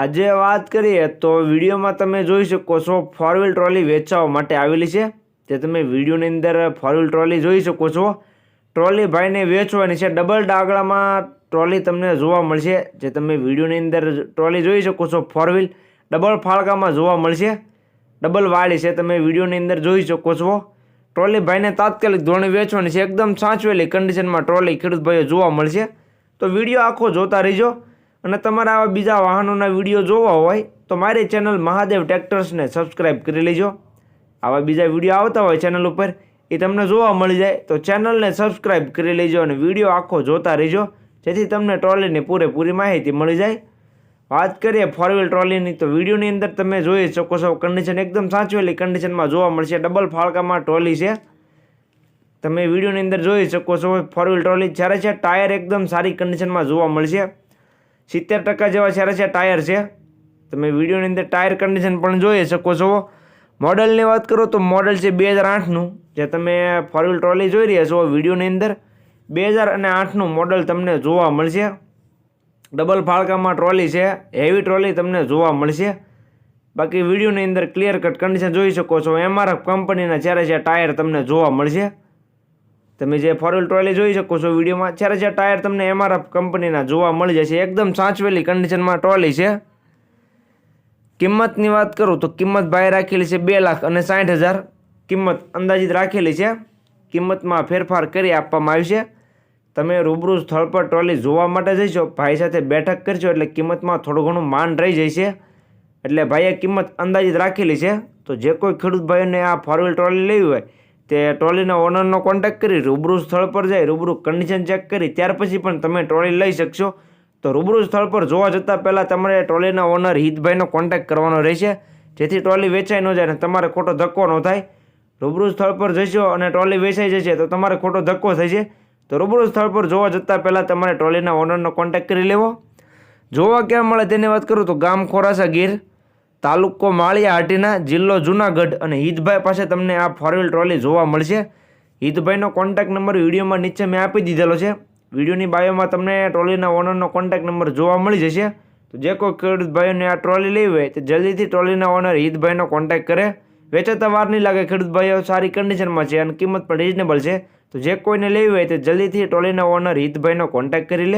આજે વાત કરીએ તો વિડીયોમાં તમે જોઈ શકો છો ફોર વ્હીલ ટ્રોલી વેચવા માટે આવેલી છે. જે તમે વિડીયોની અંદર ફોર વ્હીલ ટ્રોલી જોઈ શકો છો. ટ્રોલી ભાઈને વેચવાની છે. ડબલ ડાગડામાં ટ્રોલી તમને જોવા મળશે. જે તમે વિડીયોની અંદર ટ્રોલી જોઈ શકો છો ફોર વ્હીલ ડબલ ફાળકામાં જોવા મળશે. ડબલ વાળી છે. તમે વિડીયોની અંદર જોઈ શકો છો. ટ્રોલી ભાઈને તાત્કાલિક ધોરણે વેચવાની છે. એકદમ સાચવેલી કન્ડિશનમાં ટ્રોલી ખેડૂત ભાઈઓ જોવા મળશે. તો વીડિયો આખો જોતા રહીજો. અને તમારા આવા બીજા વાહનોના વીડિયો જોવા હોય તો મારી ચેનલ મહાદેવ ટ્રેક્ટર્સને સબસ્ક્રાઈબ કરી લેજો. આવા બીજા વીડિયો આવતા હોય ચેનલ ઉપર, એ તમને જોવા મળી જાય તો ચેનલને સબસ્ક્રાઈબ કરી લેજો અને વીડિયો આખો જોતા રહેજો, જેથી તમને ટ્રોલીની પૂરેપૂરી માહિતી મળી જાય. વાત કરીએ ફોર વ્હીલ ટ્રોલીની તો વિડીયોની અંદર તમે જોઈ શકો છો કન્ડિશન એકદમ સાચવેલી કન્ડિશનમાં જોવા મળશે ડબલ ફાળકામાં ટ્રોલી છે. તમે વિડીયોની અંદર જોઈ શકો છો ફોર વ્હીલ ટ્રોલી જ્યારે છે ટાયર એકદમ સારી કન્ડિશનમાં જોવા મળશે. સિત્તેર ટકા જેવા જ્યારે છે ટાયર છે. તમે વિડીયોની અંદર ટાયર કન્ડિશન પણ જોઈ શકો છો. મોડલની વાત કરો તો મોડલ છે બે હજાર આઠનું જે તમે ફોર વ્હીલ ટ્રોલી જોઈ રહ્યા છો વિડીયોની અંદર. બે હજાર અને આઠનું મોડલ તમને જોવા મળશે. ડબલ ફાળકામાં ટ્રોલી છે હેવી ટ્રોલી તમને જોવા મળશે. બાકી વિડીયોની અંદર ક્લિયર કટ કન્ડિશન જોઈ શકો છો. એમઆરએફ કંપનીના જ્યારે છે ટાયર તમને જોવા મળશે. તમે જે ફોર વ્હીલ ટ્રોલી જોઈ શકો છો વિડીયોમાં, જ્યારે જે ટાયર તમને એમઆરએફ કંપનીના જોવા મળી જશે એકદમ સાચવેલી કન્ડિશનમાં ટ્રોલી છે. કિંમતની વાત કરું તો કિંમત ભાઈ રાખેલી છે બે લાખ અને સાઠ હજાર. કિંમત અંદાજિત રાખેલી છે. કિંમતમાં ફેરફાર કરી આપવામાં આવી છે. તમે રૂબરૂ સ્થળ પર ટ્રોલી જોવા માટે જઈશો ભાઈ સાથે બેઠક કરશો એટલે કિંમતમાં થોડું ઘણું માન રહી જશે એટલે ભાઈએ કિંમત અંદાજિત રાખેલી છે. તો જે કોઈ ખેડૂત ભાઈઓને આ ફોર વ્હીલ ટ્રોલી લેવી હોય તે ટ્રોલીના ઓનરનો કોન્ટેક્ટ કરી, રૂબરૂ સ્થળ પર જઈ રૂબરૂ કન્ડિશન ચેક કરી, ત્યાર પછી પણ તમે ટ્રોલી લઈ શકશો. તો રૂબરૂ સ્થળ પર જોવા જતાં પહેલાં તમારે ટ્રોલીના ઓનર હિતભાઈનો કોન્ટેક્ટ કરવાનો રહેશે. જેથી ટ્રોલી વેચાઈ ન જાય અને તમારે ખોટો ધક્કો ન થાય. રૂબરૂ સ્થળ પર જશો અને ટ્રોલી વેચાઈ જશે તો તમારે ખોટો ધક્કો થશે. તો રૂબરૂ સ્થળ પર જોવા જતાં પહેલાં તમારે ટ્રોલીના ઓનરનો કોન્ટેક્ટ કરી લેવો. જોવા ક્યાં મળે તેની વાત કરું તો ગામ ખોરાસા ગીર. તાલુકો માળિયા હાટીના જિલ્લો જુનાગઢ અને હિતભાઈ પાસે તમને આ ફોર ટ્રોલી જોવા મળશે. હિતભાઈનો કોન્ટેક્ટ નંબર વિડીયોમાં નીચે મેં આપી દીધેલો છે. વિડીયોની બાયોમાં તમને ટ્રોલીના ઓનરનો કોન્ટેક નંબર જોવા મળી જશે. તો જે કોઈ ખેડૂત ભાઈઓને આ ટ્રોલી લેવી હોય તો જલ્દીથી ટ્રોલીના ઓનર હિતભાઈનો કોન્ટેક્ટ કરે. વેચાતા વાર નહીં લાગે ખેડૂત ભાઈઓ સારી કન્ડિશનમાં છે અને કિંમત પણ રિઝનેબલ છે. તો જે કોઈને લેવી હોય તે જલ્દીથી ટ્રોલીના ઓનર હિતભાઈનો કોન્ટેક્ટ કરી લે.